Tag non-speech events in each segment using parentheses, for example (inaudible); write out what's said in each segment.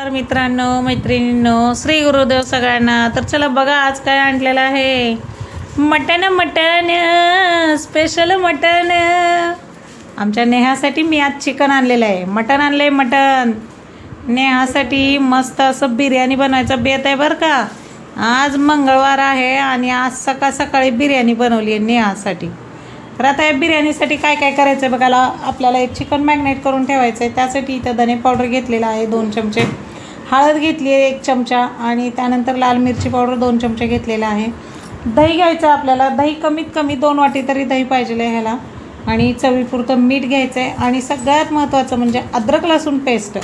तर मित्रांनो मैत्रिणींनो श्री गुरुदेव सगळ्यांना. तर चला बघा आज काय आणलेलं आहे. Mutton mutton special mutton. आमच्या नेहासाठी मी आज चिकन आणलेलं आहे. मटण आणलं आहे मटण. नेहासाठी मस्त असं बिर्याणी बनवायचं बेत आहे बरं का. आज मंगळवार आहे आणि आज सकाळ सकाळी बिर्याणी बनवली आहे नेहासाठी. तर आता या बिर्याणीसाठी काय काय करायचं आहे बघायला. आपल्याला एक चिकन मॅग्नेट करून ठेवायचं आहे त्यासाठी इथं धने पावडर घेतलेला आहे दोन चमचे. हळद घेतली आहे एक चमचा आणि त्यानंतर लाल मिरची पावडर दोन चमचे घेतलेला आहे. दही घ्यायचं आहे आपल्याला. दही कमीत कमी दोन वाटी तरी दही पाहिजे आहे ह्याला. आणि चवीपुरतं मीठ घ्यायचं आहे आणि सगळ्यात महत्त्वाचं म्हणजे अद्रक लसूण पेस्ट.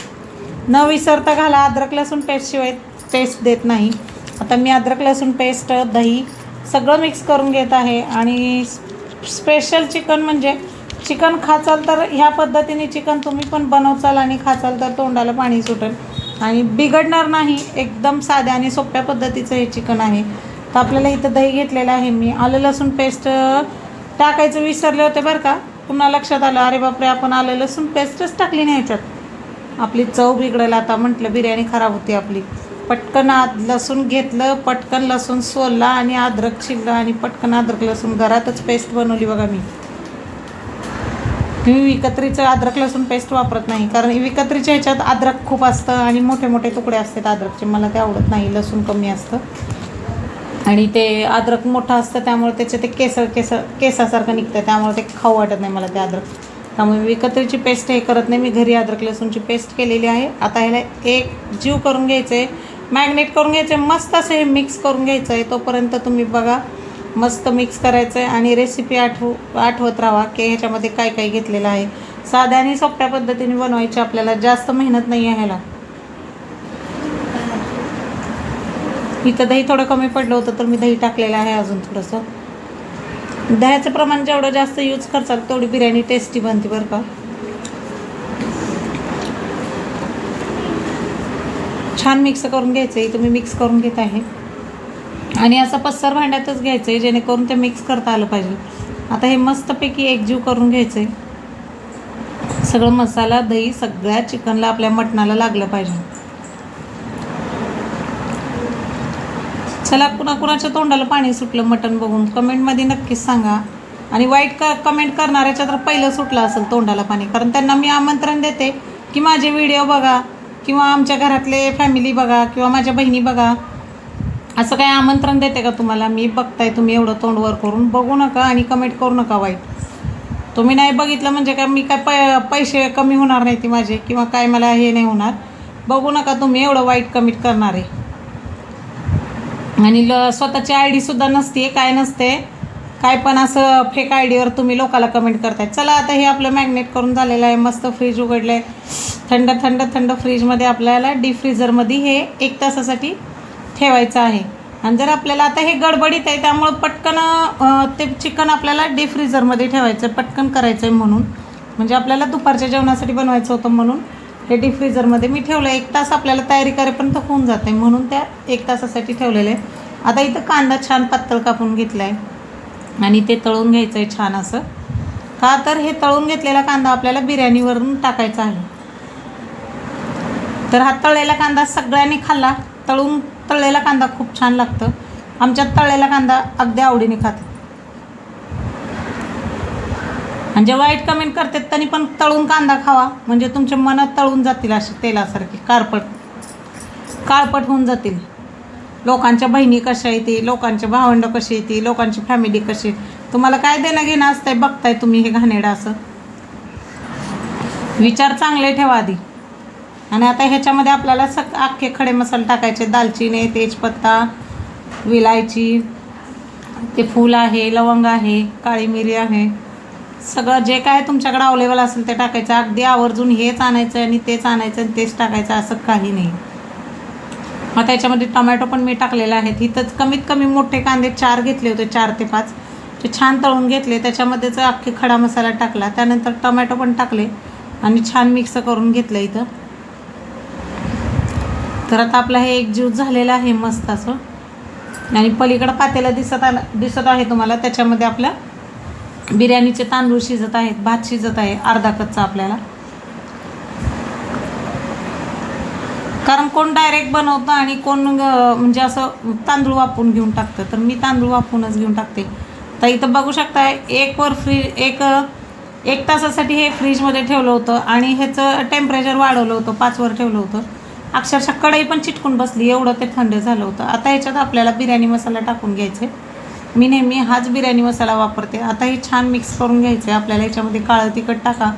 न विसरता घाला. अद्रक लसूण पेस्टशिवाय टेस्ट देत नाही. आता मी अद्रक लसूण पेस्ट दही सगळं मिक्स करून घेत आहे. आणि स्पेशल चिकन म्हणजे चिकन खाचाल तर ह्या पद्धतीने चिकन तुम्ही पण बनवचाल आणि खाचाल तर तोंडाला पाणी सुटेल. आणि बिघडणार नाही एकदम साध्या आणि सोप्या पद्धतीचं हे चिकन आहे. तर आपल्याला इथं दही घेतलेलं आहे मी. आलं लसूण पेस्ट टाकायचं विसरले होते बरं का? पुन्हा लक्षात आलं अरे बापरे आपण आलं लसूण पेस्टच टाकली नाही ह्याच्यात आपली चव बिघडेल आता म्हटलं बिर्याणी खराब होती आपली. पटकन आद लसूण घेतलं पटकन लसूण सोलला आणि अद्रक शिरलं आणि पटकन अद्रक लसूण घरातच पेस्ट बनवली बघा मी. मी विकत्रीचं अद्रक लसूण पेस्ट वापरत नाही. कारण विकत्रीच्या ह्याच्यात अद्रक खूप असतं आणि मोठे मोठे तुकडे असतात अद्रकचे. मला ते आवडत नाही. लसूण कमी असतं. आणि ते अद्रक मोठं असतं त्यामुळे त्याचे ते केस केस केसासारखं निघतं. त्यामुळे ते खाऊ वाटत नाही मला ते अद्रक. त्यामुळे विकत्रीची पेस्ट हे करत नाही. मी घरी अद्रक लसूणची पेस्ट केलेली आहे. आता ह्याला एक जीव करून घ्यायचं आहे मॅग्नेट करून घ्यायचं आहे मस्त असं हे मिक्स करून घ्यायचं आहे तोपर्यंत तुम्ही बघा मस्त मिक्स करायचं आहे आणि रेसिपी आठवू आठवत राहा की ह्याच्यामध्ये काय काय घेतलेलं आहे. साध्या आणि सोप्या पद्धतीने बनवायची आपल्याला जास्त मेहनत नाही आहे ह्याला. इथं दही थोडं कमी पडलं होतं तर मी दही टाकलेलं आहे अजून थोडंसं. दह्याचं प्रमाण जेवढं जास्त यूज करचाल तेवढी बिर्याणी टेस्टी बनते बरं का. छान मिक्स करून घ्यायचं आहे तुम्ही मिक्स करून घेत आहे. आणि असं पस्सर भांड्यातच घ्यायचं आहे जेणेकरून ते मिक्स करता आलं पाहिजे. आता हे मस्तपैकी एकजीव करून घ्यायचं आहे सगळं मसाला दही सगळ्या चिकनला आपल्या मटणाला लागलं पाहिजे. चला कुणा कुणाच्या तोंडाला पाणी सुटलं मटण बघून कमेंटमध्ये नक्कीच सांगा. आणि वाईट क कमेंट करणाऱ्याच्या तर पहिलं सुटलं असेल तोंडाला पाणी कारण त्यांना मी आमंत्रण देते की माझे व्हिडिओ बघा किंवा आमच्या घरातले फॅमिली बघा किंवा माझ्या बहिणी बघा. असं काय आमंत्रण देते का तुम्हाला? मी बघताय तुम्ही एवढं तोंडवर करून बघू नका आणि कमेंट करू नका वाईट. तुम्ही नाही बघितलं म्हणजे काय मी काय पै पैसे कमी होणार नाही ती माझे किंवा काय मला हे नाही होणार. बघू नका तुम्ही एवढं वाईट कमेंट करणार. आहे आणि ल स्वतःची आय डीसुद्धा नसते काय नसते. काय पण असं फेक आय डीवर तुम्ही लोकाला कमेंट करताय. चला आता हे आपलं मॅग्नेट करून झालेलं आहे मस्त फ्रीज उघडलं आहे थंड थंड थंड फ्रीजमध्ये आपल्याला डीप फ्रीजरमध्ये हे एक तासासाठी ठेवायचं आहे. आणि जर आपल्याला आता हे गडबडीत आहे त्यामुळं पटकन ते चिकन आपल्याला डीप फ्रीजरमध्ये ठेवायचं पटकन करायचं आहे म्हणून. म्हणजे आपल्याला दुपारच्या जेवणासाठी बनवायचं होतं म्हणून हे डीप फ्रीजरमध्ये मी ठेवलं एक तास आपल्याला तयारी करेपर्यंत होऊन जाते म्हणून त्या एक तासासाठी ठेवलेलं आहे. आता इथं कांदा छान पातळ कापून घेतला आहे आणि ते तळून घ्यायचं आहे छान असं. का तर हे तळून घेतलेला कांदा आपल्याला बिर्याणीवरून टाकायचा आहे. तर हा तळलेला कांदा सगळ्यांनी खाल्ला. तळून तळलेला कांदा खूप छान लागतं. आमच्यात तळलेला कांदा अगदी आवडीने खातात. आणि जे वाईट कमेंट करतात त्यांनी पण तळून कांदा खावा. म्हणजे तुमच्या मनात तळून जातील असे तेलासारखे कारपट. काळपट होऊन जातील. लोकांच्या बहिणी कशा येते लोकांचे भावंड कशी येते लोकांची फॅमिली कशी आहे. तुम्हाला काय देणं घेणं असतंय बघताय तुम्ही हे घाणेडं असं. विचार चांगले ठेवा आधी. आणि आता ह्याच्यामध्ये आपल्याला सग अख्खे खडे मसाले टाकायचे. दालचिनी तेजपत्ता विलायची ते फूल आहे लवंग आहे काळी मिरी आहे. सगळं जे काय तुमच्याकडे अवेलेबल असेल ते टाकायचं. अगदी आवर्जून हेच आणायचं आणि तेच आणायचं आणि तेच टाकायचं असं काही नाही. मग त्याच्यामध्ये टोमॅटो पण मी टाकलेला आहे. इथंच कमीत कमी मोठे कांदे चार घेतले होते चार ते पाच. ते छान तळून घेतले. त्याच्यामध्येच अख्खे खडा मसाला टाकला. त्यानंतर टोमॅटो पण टाकले आणि छान मिक्स करून घेतलं इथं. तर आता आपला हे एक ज्यूस झालेला आहे मस्त असं. आणि पलीकडं पातेला दिसत आला दिसत आहे तुम्हाला. त्याच्यामध्ये आपल्या बिर्याणीचे तांदूळ शिजत आहेत भात शिजत आहे अर्धा कच्चा आपल्याला. कारण कोण डायरेक्ट बनवतं आणि कोण म्हणजे असं तांदूळ वापरून घेऊन टाकतं. तर मी तांदूळ वापरूनच घेऊन टाकते. तर इथं बघू शकता एक वर फ्री एक एक तासासाठी हे फ्रीजमध्ये ठेवलं होतं आणि ह्याचं टेम्परेचर वाढवलं होतं पाचवर ठेवलं होतं. अक्षरशः कढई पण चिटकून बसली एवढं ते थंड झालं होतं. आता ह्याच्यात आपल्याला बिर्याणी मसाला टाकून घ्यायचे. मी नेहमी हाच बिर्याणी मसाला वापरते. आता हे छान मिक्स करून घ्यायचे. आपल्याला याच्यामध्ये काळं तिखट टाका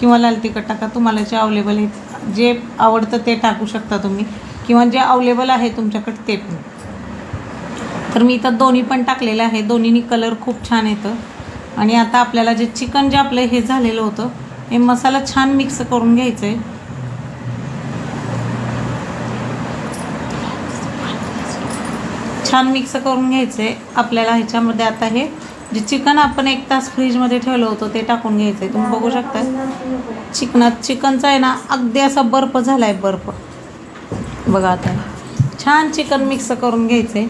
किंवा लाल तिखट टाका. तुम्हाला जे अवेलेबल आहे जे आवडतं ते टाकू शकता तुम्ही. किंवा जे अवेलेबल आहे तुमच्याकडे ते पण. तर मी इथं दोन्ही पण टाकलेलं आहे. दोन्हीनी कलर खूप छान येतं. आणि आता आपल्याला जे चिकन जे आपलं हे झालेलं होतं हे मसाला छान मिक्स करून घ्यायचं आहे छान मिक्स करून घ्यायचं. आहे आपल्याला ह्याच्यामध्ये आता हे जे चिकन आपण एक तास फ्रीजमध्ये ठेवलं होतं ते टाकून घ्यायचं आहे तुम्ही बघू शकता चिकनात चिकनचा आहे ना अगदी असा बर्फ झाला आहे बर्फ. बघा आता. छान चिकन मिक्स करून घ्यायचं आहे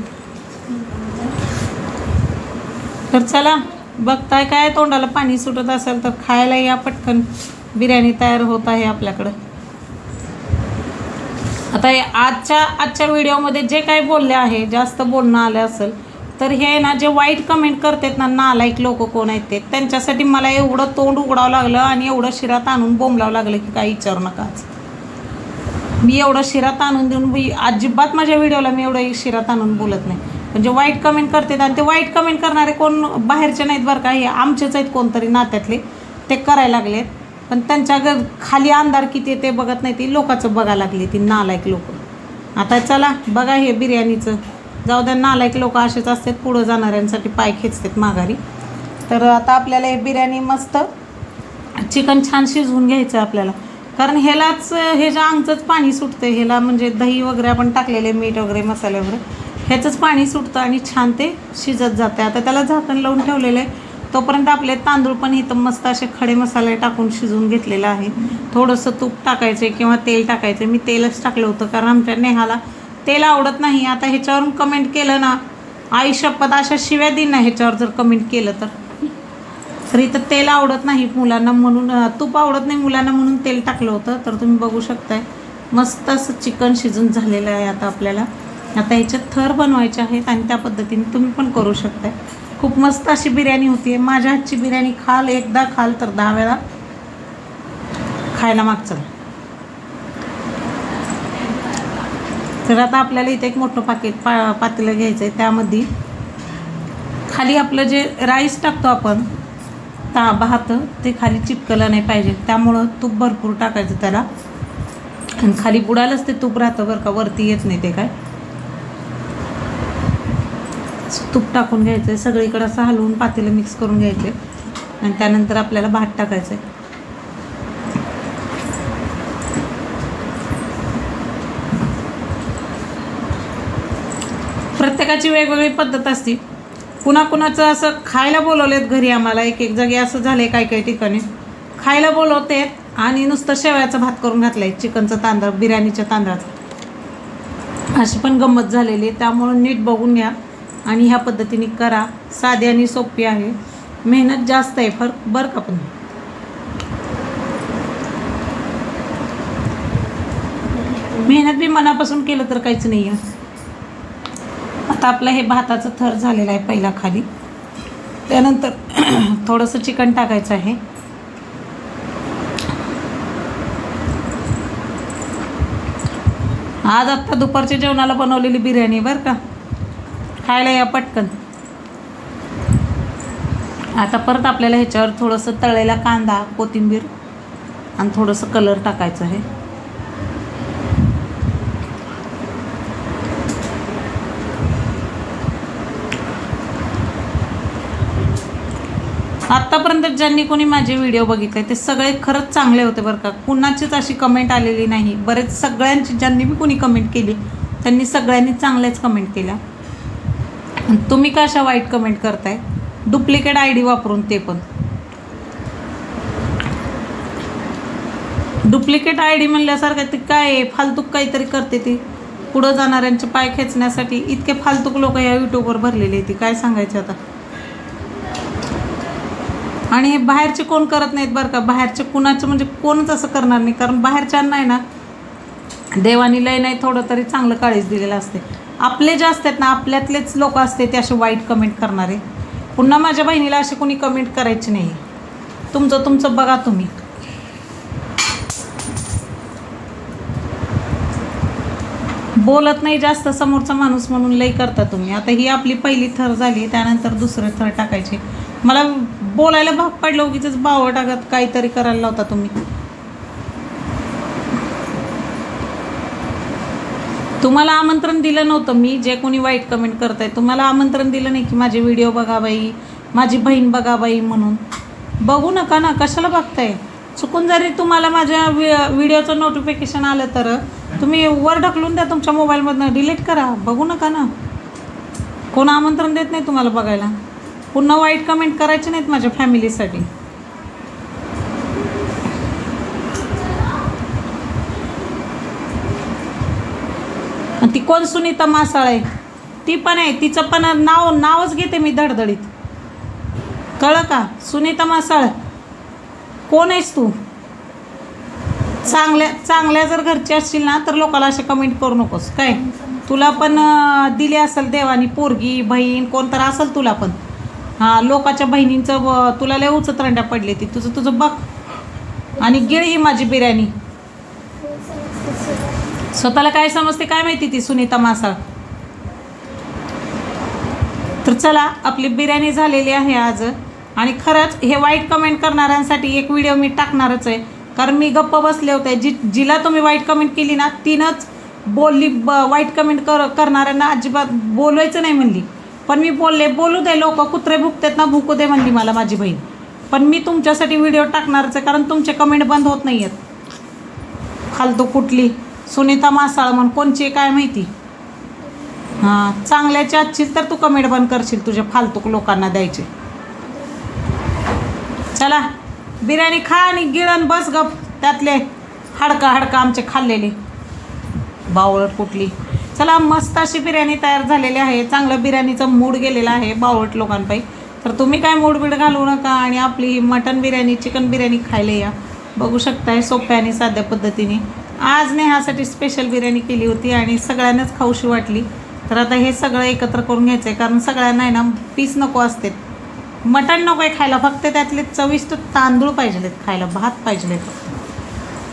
तर चला बघताय काय तोंडाला पाणी सुटत असेल तर खायला या पटकन. बिर्याणी तयार होत आहे आपल्याकडं. आता हे आजच्या आजच्या व्हिडिओमध्ये जे काही बोलले आहे जास्त बोलणं आलं असेल तर हे ना जे वाईट कमेंट करतात ना नालायक लोक कोण आहेत ते त्यांच्यासाठी मला एवढं तोंड उघडावं लागलं आणि एवढं शिरात आणून बोंबलावं लागलं की काही विचारू नकाच मी एवढं शिरात आणून देऊन मी अजिबात माझ्या व्हिडिओला मी एवढं शिरात आणून बोलत नाही. म्हणजे वाईट कमेंट करतात आणि ते वाईट कमेंट करणारे कोण बाहेरचे नाहीत बरं का हे आमचेच आहेत कोणतरी नात्यातले ते करायला लागलेत. पण त्यांच्या ग खाली अंधार किती आहे ते बघत नाही. ती लोकांचं बघायला लागली ती नालायक लोक. आता चला बघा हे बिर्याणीचं. जाऊ द्या नालायक लोक असेच असतात पुढं जाणाऱ्यांसाठी पाय खेचतात माघारी. तर आता आपल्याला हे बिर्याणी मस्त चिकन छान शिजवून घ्यायचं आहे आपल्याला. कारण ह्यालाच हे जे अंगचंच पाणी सुटतं ह्याला म्हणजे दही वगैरे आपण टाकलेले मीठ वगैरे मसाले वगैरे ह्याचंच पाणी सुटतं आणि छान ते शिजत जातं आता त्याला झाकण लावून ठेवलेलं आहे. तोपर्यंत आपले तांदूळ पण इथं मस्त असे खडे मसाले टाकून शिजवून घेतलेलं आहे. थोडंसं तूप टाकायचं किंवा तेल टाकायचं मी तेलच टाकलं होतं कारण आमच्या नेहाला तेल आवडत नाही. आता ह्याच्यावरून कमेंट केलं ना आई शपथ अशा शिव्या देईन ना ह्याच्यावर जर कमेंट केलं तर. तर इथं तेल आवडत नाही मुलांना म्हणून तूप आवडत नाही मुलांना म्हणून तेल टाकलं होतं. तर तुम्ही बघू शकताय. मस्त असं चिकन शिजून झालेलं आहे आता आपल्याला. आता ह्याच्यात थर बनवायचे आहेत आणि त्या पद्धतीने तुम्ही पण करू शकताय. खूप मस्त अशी बिर्याणी होती माझ्या हातची बिर्याणी खाल एकदा खाल तर दहा वेळा. खायला मागचं. तर आता आपल्याला इथे एक मोठं पाकिट पा पातेलं घ्यायचं आहे त्यामध्ये खाली आपलं जे राईस टाकतो आपण ता भात ते खाली चिपकलं नाही पाहिजे. त्यामुळं तूप भरपूर टाकायचं त्याला. आणि खाली बुडालंच ते तूप राहतं बरं का वरती येत नाही ते काय. तूप टाकून घ्यायचं आहे सगळीकडं असं हलवून पातेलं मिक्स करून घ्यायचे. आणि त्यानंतर आपल्याला भात टाकायचं आहे प्रत्येकाची वेगवेगळी पद्धत असते. कुणा कुणाचं असं खायला बोलवलेत घरी आम्हाला एक एक जागी असं झालं आहे काही काही ठिकाणी. खायला बोलवते आणि नुसतं शेवयाचा भात करून घातलाय चिकनचा तांदळ बिर्याणीच्या तांदळाचा. अशी पण गंमत झालेली आहे. त्यामुळं नीट बघून घ्या. आणि ह्या पद्धतीने करा. साधी आणि सोपी आहे. मेहनत जास्त आहे फरक बरं का पण? मेहनत बी मनापासून केलं तर काहीच नाही आहे. आता आपलं हे भाताचं थर झालेलं आहे पहिला खाली. त्यानंतर (clears throat) थोडंसं चिकन टाकायचं आहे. आज आत्ता दुपारच्या जेवणाला बनवलेली बिर्याणी बरं का? खायला या पटकन. आता परत आपल्याला ह्याच्यावर थोडंसं तळलेला कांदा कोथिंबीर आणि थोडंसं कलर टाकायचं आहे. आत्तापर्यंत ज्यांनी कोणी माझे व्हिडिओ बघितले ते सगळे खरंच चांगले होते बरं का. कुणाचीच अशी कमेंट आलेली नाही. बरेच सगळ्यांची ज्यांनी बी कोणी कमेंट केली त्यांनी सगळ्यांनी चांगल्याच कमेंट केल्या. तुम्ही का अशा वाईट कमेंट करताय? डुप्लिकेट आय डी वापरून ते पण. डुप्लिकेट आय डी म्हणल्यासारखं ते काय आहे? फालतूक काहीतरी करते ती. पुढं जाणाऱ्यांचे पाय खेचण्यासाठी इतके फालतूक लोक या यूट्यूबवर भरलेले ती काय सांगायचे आता? आणि हे बाहेरचे कोण करत नाहीत बरं का? बाहेरचे कुणाचं म्हणजे कोणच असं करणार नाही. कारण बाहेरच्यांना आहे ना देवानी लय नाही थोडं तरी चांगलं काळीज दिलेलं असते. आपले जे असतात ना आपल्यातलेच लोक असते ते असे वाईट कमेंट करणारे. पुन्हा माझ्या बहिणीला असे कोणी कमेंट करायची नाही. तुमचं तुमचं बघा तुम्ही. बोलत नाही जास्त समोरचा माणूस म्हणून लई करता तुम्ही. आता ही आपली पहिली थर झाली त्यानंतर दुसरे थर टाकायचे. मला बोलायला भाग पडलं उगीच बावं टाकत काहीतरी करायला लावता तुम्ही. तुम्हाला आमंत्रण दिलं नव्हतं. मी जे कोणी वाईट कमेंट करताय तुम्हाला आमंत्रण दिलं नाही की माझे व्हिडिओ बघा बाई माझी बहीण बघा बाई म्हणून. बघू नका ना कशाला बघताय? चुकून जरी तुम्हाला माझ्या व्हिडिओचं नोटिफिकेशन आलं तर तुम्ही वर ढकलून द्या तुमच्या मोबाईलमधनं डिलीट करा. बघू नका ना. कोण आमंत्रण देत नाही तुम्हाला बघायला? पुन्हा वाईट कमेंट करायचे नाहीत माझ्या फॅमिलीसाठी ती कोण सुनीता मासाळ आहे? ती पण आहे. तिचं पण नाव नावच घेते मी धडधडीत. कळलं का? सुनीता मासाळ. कोण आहेस तू? चांगल्या चांगल्या जर घरची असशील ना तर लोकांना असे कमेंट करू नकोस. काय? तुला पण दिली असेल देवानी पोरगी बहीण कोण तर असेल तुला पण. हां लोकाच्या बहिणींचं तुला लय उचतरंड्या पडले ती. तुझं तुझं बघ. आणि गिळ ही माझी बिर्याणी. स्वतःला काय समजते काय माहिती ती सुनीता मासाळ तर चला आपली बिर्याणी झालेली आहे आज. आणि खरंच हे वाईट कमेंट करणाऱ्यांसाठी एक व्हिडिओ मी टाकणारच आहे. कारण मी गप्प बसले होते. जी जिला तुम्ही वाईट कमेंट केली ना तिनंच बोलली ब वाईट कमेंट कर करणाऱ्यांना अजिबात बोलायचं नाही म्हणली. पण मी बोलले बोलू दे लोक कुत्रे भुकतात ना भुकू दे म्हणली मला माझी बहीण. पण मी तुमच्यासाठी व्हिडिओ टाकणारच आहे कारण तुमचे कमेंट बंद होत नाही आहेत फालतू कुठली? सुनीता मासाळ म्हणून कोणची आहे काय माहिती? हां चांगल्याची असशील तर तू कमेंट बंद करशील तुझ्या फालतूक लोकांना द्यायचे. चला बिर्याणी खा आणि गिळण बस गप त्यातले हाडका हाडका आमचे खाल्लेले. बावळ कुठली चला मस्त अशी बिर्याणी तयार झालेली आहे. चांगलं बिर्याणीचं मूड गेलेलं आहे बावळट लोकांपाई तर तुम्ही काय मूड बीड घालू नका आणि आपली मटन बिर्याणी चिकन बिर्याणी खायला या. बघू शकताय सोप्या आणि साध्या पद्धतीने. आज नेहासाठी स्पेशल बिर्याणी केली होती आणि सगळ्यांनाच खाऊशी वाटली. तर आता हे सगळं एकत्र करून घ्यायचं आहे कारण सगळ्यांना आहे ना पीस नको असते मटण नको आहे खायला फक्त त्यातले चविष्ट तांदूळ पाहिजेत खायला भात पाहिजेत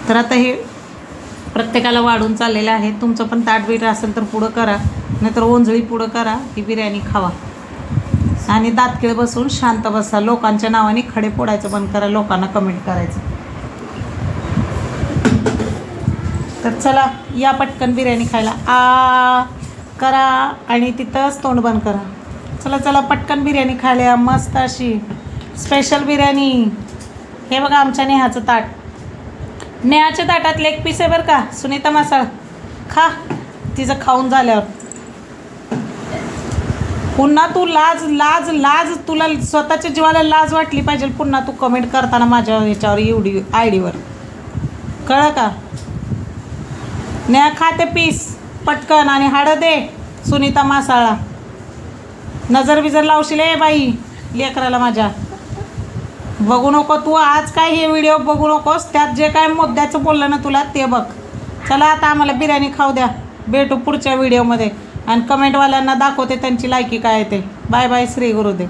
तर आता हे प्रत्येकाला वाढून चाललेलं आहे. तुमचं पण ताटबीट असेल तर पुढं करा नाहीतर ओंजळी पुढं करा ही बिर्याणी खावा. आणि दातकिळ बसून शांत बसा. लोकांच्या नावाने खडे फोडायचं बंद करा लोकांना कमेंट करायचं. तर चला या पटकन बिर्याणी खायला. आ करा आणि तिथंच तोंड बंद करा. चला चला पटकन बिर्याणी खायला मस्त अशी स्पेशल बिर्याणी. हे बघा आमच्या नेहाचं ताट. नेहाच्या ताटात लेग पीस आहे बरं का सुनीता मासाळ. खा तिचं खाऊन झाल्यावर. पुन्हा तू लाज लाज लाज तुला स्वतःच्या जीवाला लाज वाटली पाहिजे. पुन्हा तू कमेंट करताना माझ्या ह्याच्यावर एवढी आय डीवर कळलं का? न्या खाते पीस पटकन आणि हाडं दे सुनीता मासाळा. नजर बिजर लावशील ए बाई लेकराला माझ्या. बघू नको तू आज काय हे व्हिडिओ बघू नकोस त्यात जे काय मुद्द्याचं बोललं ना तुला ते बघ. चला आता आम्हाला बिर्याणी खाऊ द्या. भेटू पुढच्या व्हिडिओमध्ये. आणि कमेंटवाल्यांना दाखवते त्यांची लायकी काय आहे ते. Bye bye Shri Gurudev.